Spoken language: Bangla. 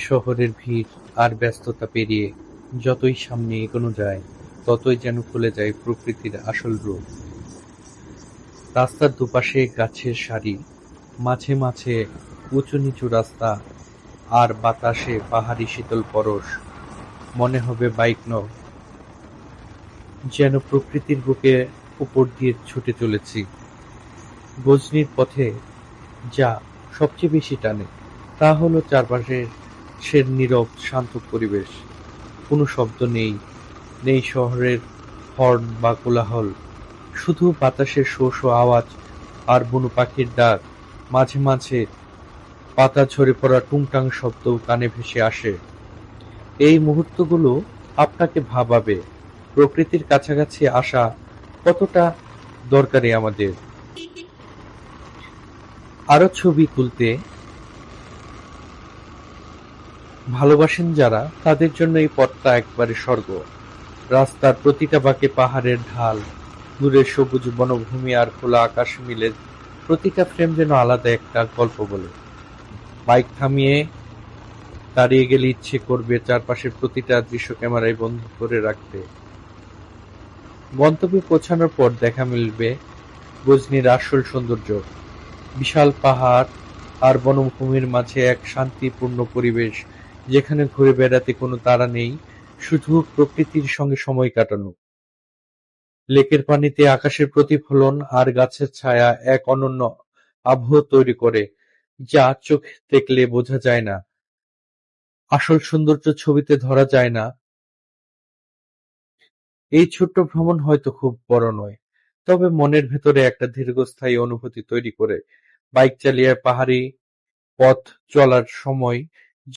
শহরের ভিড় আর ব্যস্ততা পেরিয়ে যতই সামনে এগোনো যায়, ততই যেন খুলে যায় প্রকৃতির আসল রূপ। রাস্তার দুপাশে গাছের সারি, মাঝে মাঝে উঁচু-নিচু রাস্তা, আর বাতাসে পাহাড়ি শীতল পরশ। মনে হবে বাইক নয়, যেন প্রকৃতির বুকে উপর দিয়ে ছুটে চলেছি। গজনির পথে যা সবচেয়ে বেশি টানে, তা হলো চারপাশের নীরব শান্ত পরিবেশ। কোনো শব্দ নেই, নেই শহরের হর্ন বা কোলাহল, শুধু বাতাসের শো-শো আওয়াজ আর বুনো পাখির ডাক, মাঝে মাঝে পাতা ঝরে পড়ার টুংটাং শব্দও কানে ভেসে আসে। এই মুহূর্তগুলো আপনাকে ভাবাবে, প্রকৃতির কাছাকাছি আসা কতটা দরকারি আমাদের। আরও ছবি তুলতে ভালোবাসেন যারা, তাদের জন্য এই পথটা একেবারে স্বর্গ। রাস্তার প্রতিটা বাঁকে পাহাড়ের ঢাল, দূরে সবুজ বনভূমি আর খোলা আকাশ মিলে প্রতিটা ফ্রেম যেন আলাদা একটা গল্প বলে। বাইক থামিয়ে দাঁড়িয়ে গেলে ইচ্ছে করবে চারপাশের প্রতিটা দৃশ্য ক্যামেরায় বন্দী করে রাখতে। গন্তব্যে পৌঁছানোর পর দেখা মিলবে গজনির আসল সৌন্দর্য। বিশাল পাহাড় আর বনভূমির মাঝে এক শান্তিপূর্ণ পরিবেশ, যেখানে ঘুরে বেড়াতে কোনো তাড়া নেই, শুধু প্রকৃতির সঙ্গে সময় কাটানো। লেকের পানিতে আকাশের প্রতিফলন আর গাছের ছায়া এক অনন্য আবহ তৈরি করে, যা চোখে দেখলে বোঝা যায় না। আসল সৌন্দর্য ছবিতে ধরা যায় না। এই ছোট্ট ভ্রমণ হয়তো খুব বড় নয়, তবে মনের ভেতরে একটা দীর্ঘস্থায়ী অনুভূতি তৈরি করে। বাইক চালিয়ে পাহাড়ি পথ চলার সময়